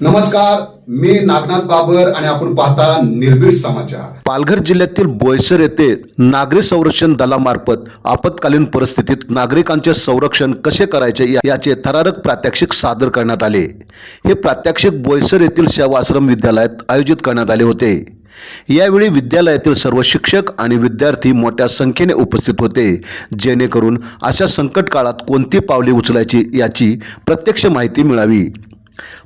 नमस्कार मी नागनाथ बाबर आणि आपण पाहता निर्भीड समाचार. पालघर जिल्ह्यातील बोईसर येथे नागरी संरक्षण दलामार्फत आपत्कालीन परिस्थितीत नागरिकांचे संरक्षण कसे करायचे याचे थरारक प्रात्यक्षिक सादर करण्यात आले. हे प्रात्यक्षिक बोईसर येथील सेवा आश्रम विद्यालयात आयोजित करण्यात आले होते. यावेळी विद्यालयातील सर्व शिक्षक आणि विद्यार्थी मोठ्या संख्येने उपस्थित होते. जेणेकरून अशा संकट काळात कोणती पावले उचलायची याची प्रत्यक्ष माहिती मिळावी.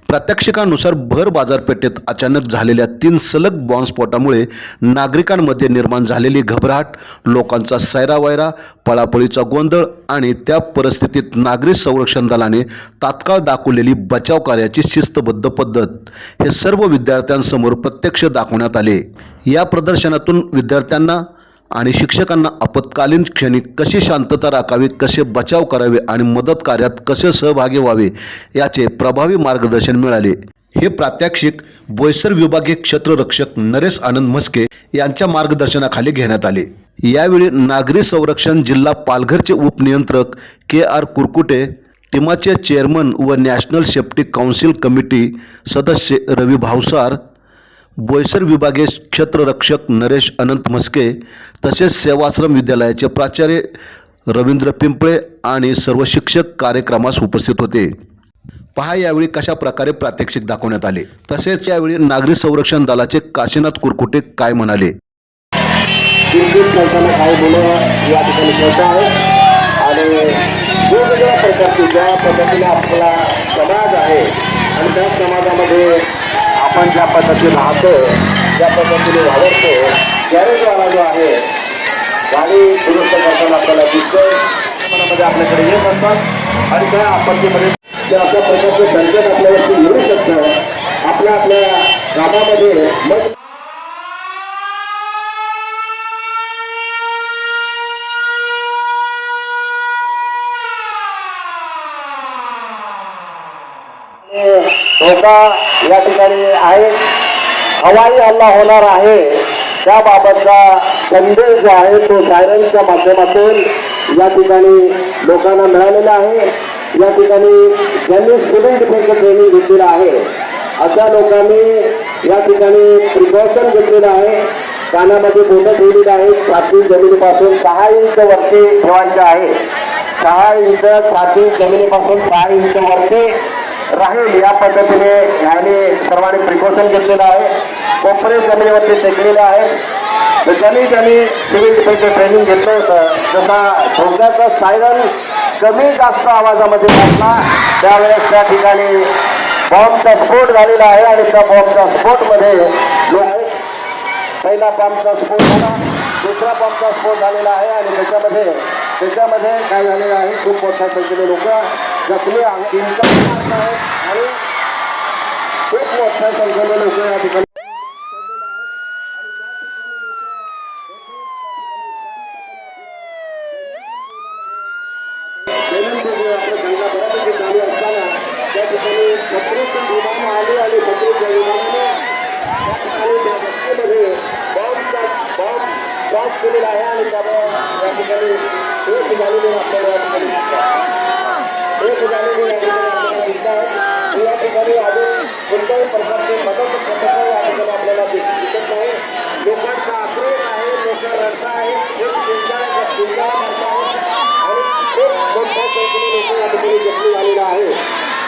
प्रात्यक्षिकानुसार भर बाजारपेठेत अचानक झालेल्या तीन सलग बॉम्बस्फोटामुळे नागरिकांमध्ये निर्माण झालेली घबराट लोकांचा सैरावैरा पळापळीचा गोंधळ आणि त्या परिस्थितीत नागरी संरक्षण दलाने तात्काळ दाखवलेली बचाव कार्याची शिस्तबद्ध पद्धत हे सर्व विद्यार्थ्यांसमोर प्रत्यक्ष दाखवण्यात आले. या प्रदर्शनातून विद्यार्थ्यांना आणि शिक्षकांना आपत्कालीन क्षणी कशी शांतता राखावी कसे बचाव करावे आणि मदत कार्यात कसे सहभागी व्हावे याचे प्रभावी मार्गदर्शन मिळाले. हे प्रात्यक्षिक बोईसर विभागीय क्षेत्ररक्षक नरेश आनंद म्हस्के यांच्या मार्गदर्शनाखाली घेण्यात आले. यावेळी नागरी संरक्षण जिल्हा पालघरचे उपनियंत्रक के आर कुरकुटे टीमाचे चेअरमन व नॅशनल सेफ्टी काउन्सिल कमिटी सदस्य रवी भावसार बोईसर विभागीय क्षेत्ररक्षक नरेश अनंत म्हस्के तसेच सेवाश्रम विद्यालयाचे प्राचार्य रवींद्र पिंपळे आणि सर्व शिक्षक कार्यक्रमास उपस्थित होते. पहा यावेळी कशा प्रकारे प्रात्यक्षिक दाखवण्यात आले. तसेच यावेळी नागरी संरक्षण दलाचे काशीनाथ कुरकुटे काय म्हणाले. या ठिकाणी आणि वेगवेगळ्या ज्या पद्धतीने आपला समाज आहे आणि त्या समाजामध्ये आपण ज्या पद्धतीने राहतो ज्या पद्धतीने वावरतो गॅरेजवाला जो आहे गाडी दुरुस्त करताना आपल्याला दिसतोय. मनामध्ये आपल्याकडे येत असतात आणि त्या आपत्तीमध्ये त्या अशा प्रकारचं संकट आपल्यावरती येऊ शकतं आपल्या आपल्या कामामध्ये मग धोका या ठिकाणी आहे. हवाई हल्ला होणार आहे. त्याबाबतचा संदेश जो आहे तो सायरनच्या माध्यमातून या ठिकाणी लोकांना मिळालेला आहे. या ठिकाणी ज्यांनी सिव्हिल डिफेन्सचं ट्रेनिंग घेतलेलं आहे अशा लोकांनी या ठिकाणी प्रिकॉशन घेतलेलं आहे. कानामध्ये बोटं ठेवलेली आहेत. छाती जमिनीपासून सहा इंच वरती ठेवायचे आहे. सहा इंच छाती जमिनीपासून सहा इंच वरती राहील या पद्धतीने ह्याने सर्वांनी प्रिकॉशन घेतलेलं आहे. कोपरे जमिनीवरती टेकलेलं आहे. तर ज्यांनी ज्यांनी सिव्हिल डिफेन्सचं ट्रेनिंग घेतलं होतं जसा धोक्याचा सायरन कमी जास्त आवाजामध्ये वाटला त्यावेळेस त्या ठिकाणी बॉम्बचा स्फोट झालेला आहे आणि त्या बॉम्बच्या स्फोटमध्ये लोक पहिला बॉम्बचा स्फोट झाला दुसरा बॉम्बचा स्फोट झालेला आहे आणि त्याच्यामध्ये त्याच्यामध्ये काय झालेलं आहे खूप मोठ्या संख्येने लोक जखमी आणि खूप मोठ्या संख्येने लोक या ठिकाणी आणि केलेला आहे आणि त्यामुळे या ठिकाणी आपल्याला या ठिकाणी दिसतात एक झालेली या ठिकाणी आपल्याला दिसतात आणि या ठिकाणी अजून कोणत्याही प्रकारचे मदत पथकं या ठिकाणी आपल्याला दिसत नाही. लोकांचा आक्रोश आहे लोक रडत आहे एक चिंता चिंता करत आहेत. आणि खूप मोठ्या संख्येने लोक या ठिकाणी जखमी झालेले आहे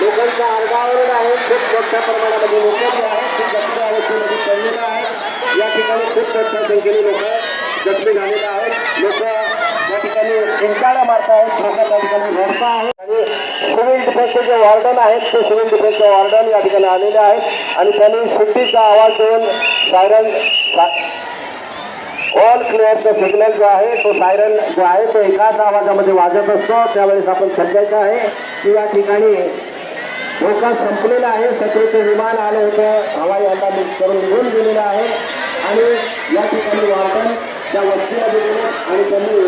लोकांचा अर्धावरण आहे खूप मोठ्या प्रमाणामध्ये लोक जे आहेत खूप जखमी अवस्थेमध्ये पडलेलं आहे या ठिकाणी खूप मोठ्या संख्येने लोक जखमी झालेले आहेत. लोक या ठिकाणी चिंताळ्या मारत आहेत लोक त्या ठिकाणी रडत आहेत सिव्हिल डिफेन्सचे जे वॉर्डन आहेत. ते सिव्हिल डिफेन्सचे वॉर्डन या ठिकाणी आलेले आहेत. आणि त्यांनी सुट्टीचा आवाज देऊन सायरन ऑल क्लिअरचा सिग्नल जो आहे तो सायरन जो आहे तो एकाच आवाजामध्ये वाजत असतो. त्यावेळेस आपण समजायचं आहे की या ठिकाणी धोका संपलेला आहे. शत्रूचं विमान आलं होतं. हवाई हल्ला करून निघून गेलेलं आहे. आणि या ठिकाणी वाटण त्या वस्तीला गेले आणि त्यांनी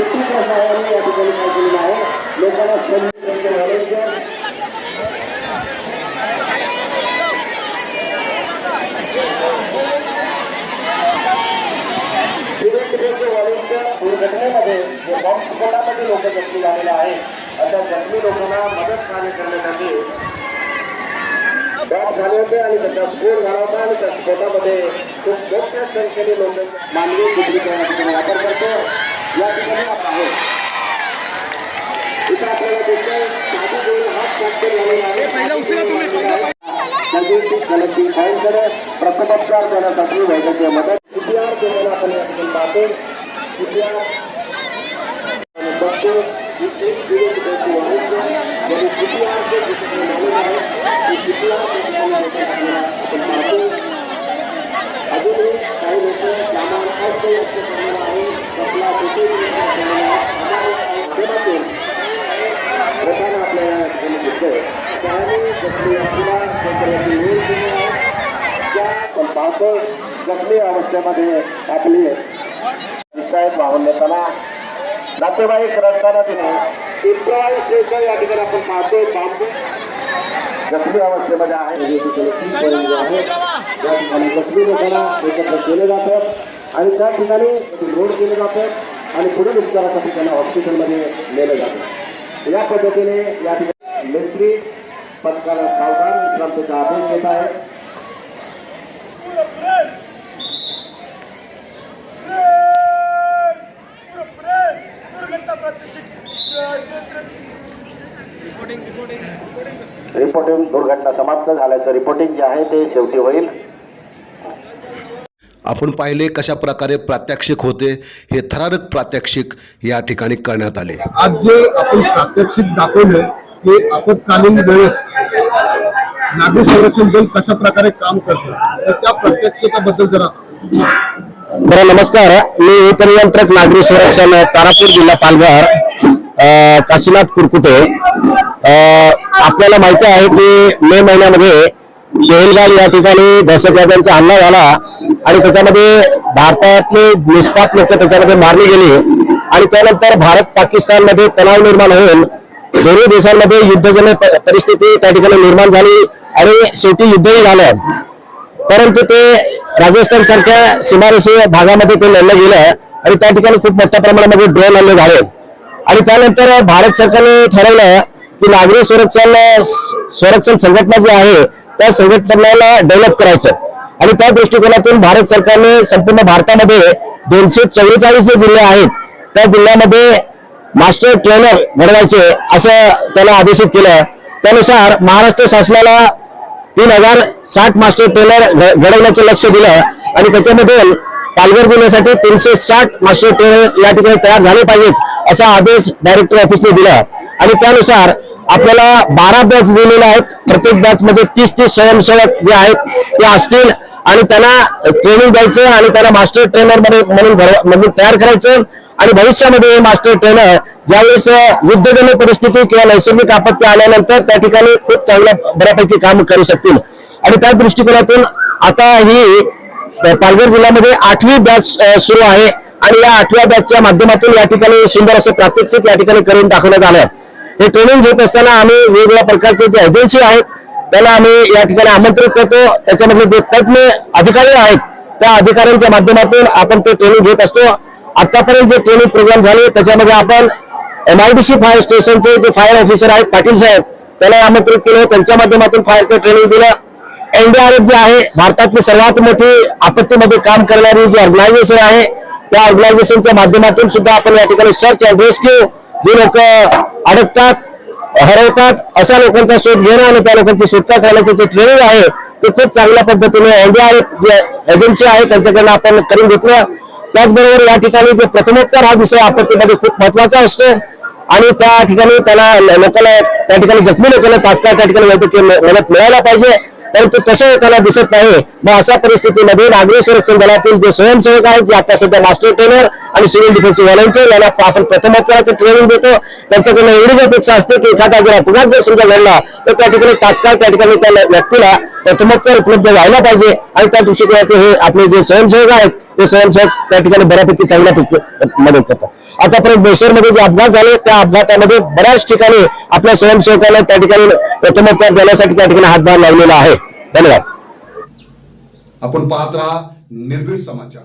या ठिकाणी काय केलेलं आहे लोकांना संधी दुर्घटनेमध्ये जे बॉम्ब स्फोटामध्ये लोक जखमी झालेले आहेत अशा जखमी लोकांना मदत कार्य करण्यासाठी बॉम्ब झाले होते आणि त्याचा स्फोट झाला होता आणि त्या स्फोटामध्ये खूप मोठ्या संख्येने लोक मानवी बुद्धीचा वापर करतो. या ठिकाणी आपण आहे इथं आपल्याला दिसतंय साधी दोन हात फ्रॅक्चर झालेला आहे नजीकची कलेक्टिव्ह फाईलकडे प्रथमोपचार देण्यासाठी वैद्यकीय मदत सीपीआर केलेला आपण या ठिकाणी पाहतो सीपीआर बघतो एक दिवस त्याची आहे सीपीआर आपण पाहतो अजूनही काही लोक सामान अस्त या ठिकाणी दिसतोय त्याने जखमी जखमी नेताना नातेवाईक तिने स्टेशन या ठिकाणी आपण पाहतोय बांबू जखमी आहे या ठिकाणी जखमी लोकांना एकत्र केले जातात आणि त्या ठिकाणी लोड केले जातात आणि पुढील उपचारासाठी त्यांना हॉस्पिटलमध्ये नेलं जातं. या पद्धतीने या ठिकाणी मिस्त्री पथकाला सावधान विश्रांतीचा आदेश देत आहे रिपोर्टिंग दुर्घटना समाप्त झाल्याचं रिपोर्टिंग जे आहे ते शेवटी होईल. आपण पाहिले कशा प्रकारे प्रात्यक्षिक होते हे थरारक प्रात्यक्षिक या ठिकाणी करण्यात आले. आज जे आपण प्रात्यक्षिक दाखवलं की आपत्कालीन वेळेस नागरी संरक्षण दल कशा प्रकारे काम करतं तर त्या प्रात्यक्षिकाबद्दल जरा. बरं नमस्कार. मी उपनियंत्रक नागरी संरक्षण तारापूर जिल्हा पालघर काशीनाथ कुरकुटे. अ, आपल्याला माहिती आहे की मे महिन्यामध्ये पेहलगाव या ठिकाणी दहशतवाद्यांचा हल्ला झाला आणि त्याच्यामध्ये भारतातले निष्पाप लोक त्याच्यामध्ये मारली गेली. आणि त्यानंतर भारत पाकिस्तानमध्ये तणाव निर्माण होऊन दोन्ही देशांमध्ये युद्धजन्य परिस्थिती त्या ठिकाणी निर्माण झाली आणि शेवटी युद्धही झालं. परंतु ते राजस्थान सारख्या सीमारेषे भागामध्ये ते लढलं गेलं आणि त्या ठिकाणी खूप मोठ्या प्रमाणामध्ये ड्रोन हल्ले झाले. आणि त्यानंतर भारत सरकारने ठरवलं की नागरी संरक्षण संरक्षण संघटना जी आहे त्या संघटनेला डेव्हलप करायचं. आणि त्या दृष्टिकोनातून भारत सरकारने संपूर्ण भारतामध्ये दोनशे चव्वेचाळीस जे जिल्हे आहेत त्या जिल्ह्यामध्ये मास्टर ट्रेनर घडवायचे असं त्याला आदेशित केलं त्यानुसार महाराष्ट्र शासनाला तीन हजार साठ मास्टर ट्रेनर घडवण्याचं लक्ष दिलं आणि त्याच्यामधून पालघर जिल्ह्यासाठी तीनशे साठ मास्टर ट्रेनर या ठिकाणी तयार झाले पाहिजेत असा आदेश डायरेक्टर ऑफिसने दिला आणि त्यानुसार आपल्याला बारा बॅच दिलेले आहेत. प्रत्येक बॅच मध्ये तीस तीस स्वयंसेवक जे आहेत ते असतील. आणि त्यांना ट्रेनिंग द्यायचं आणि त्यांना मास्टर ट्रेनर म्हणून म्हणून तयार करायचं. आणि भविष्यामध्ये हे मास्टर ट्रेनर ज्यावेळेस युद्धजन्य परिस्थिती किंवा नैसर्गिक आपत्ती आल्यानंतर त्या ठिकाणी खूप चांगल्या बऱ्यापैकी काम करू शकतील. आणि त्या दृष्टिकोनातून आता ही पालघर जिल्ह्यामध्ये आठवी बॅच सुरू आहे. आणि या आठव्या बॅचच्या माध्यमातून या ठिकाणी सुंदर असं प्रात्यक्षिक या ठिकाणी करून दाखवण्यात आलं. हे ट्रेनिंग घेत असताना आम्ही वेगवेगळ्या प्रकारचे जे एजन्सी आहेत त्याला आम्ही या ठिकाणी आमंत्रित करतो. त्याच्यामधले जे तज्ज्ञ अधिकारी आहेत त्या अधिकाऱ्यांच्या माध्यमातून आपण ते ट्रेनिंग घेत असतो. आतापर्यंत जे ट्रेनिंग प्रोग्राम झाले त्याच्यामध्ये आपण एमआयडीसी फायर स्टेशनचे जे फायर ऑफिसर आहेत पाटील साहेब त्याला आमंत्रित केलं. त्यांच्या माध्यमातून फायरचं ट्रेनिंग दिलं. एनडीआरएफ जे आहे भारतातली सर्वात मोठी आपत्तीमध्ये काम करणारी जी ऑर्गनायझेशन आहे त्या ऑर्गनायझेशनच्या माध्यमातून सुद्धा आपण या ठिकाणी सर्च अँड रेस्क्यू जे लोक अडकतात हरवतात अशा लोकांचा शोध घेणं आणि त्या लोकांची सुटका करण्याचं जे ट्रेनिंग आहे ते खूप चांगल्या पद्धतीने एनडीआरएफ जे एजन्सी आहे त्यांच्याकडनं आपण करून घेतलं. त्याचबरोबर या ठिकाणी जे प्रथमोपचार हा विषय आपत्तीमध्ये खूप महत्त्वाचा असतो. आणि त्या ठिकाणी त्याला लोकांना त्या ठिकाणी जखमी लोकांना तात्काळ त्या ठिकाणी वैद्यकीय मदत मिळायला पाहिजे. परंतु तसं त्याला दिसत नाही. मग अशा परिस्थितीमध्ये नागरी संरक्षण दलातील जे स्वयंसेवक आहेत जे आता सध्या मास्टर ट्रेनर आणि सिव्हिल डिफेन्स व्हॉलंटियर यांना आपण प्रथमोपचाराचं ट्रेनिंग देतो. त्यांच्याकडून एवढीच अपेक्षा असते की एखादा जर अपघात जर समजा घडला तर त्या ठिकाणी तात्काळ त्या ठिकाणी त्या व्यक्तीला प्रथमोपचार उपलब्ध व्हायला पाहिजे. आणि त्या दृष्टिकोनातून हे आपले जे स्वयंसेवक आहेत ते स्वयंसेवक त्या ठिकाणी बऱ्यापैकी चांगल्या मदत करतात. आतापर्यंत बेसरमध्ये जे अपघात झाले त्या अपघातामध्ये बऱ्याच ठिकाणी आपल्या स्वयंसेवकांना त्या ठिकाणी प्रथमोपचार देण्यासाठी त्या ठिकाणी हातभार लावलेला आहे. धन्यवाद. आपण पाहत राहा निर्भीड समाचार.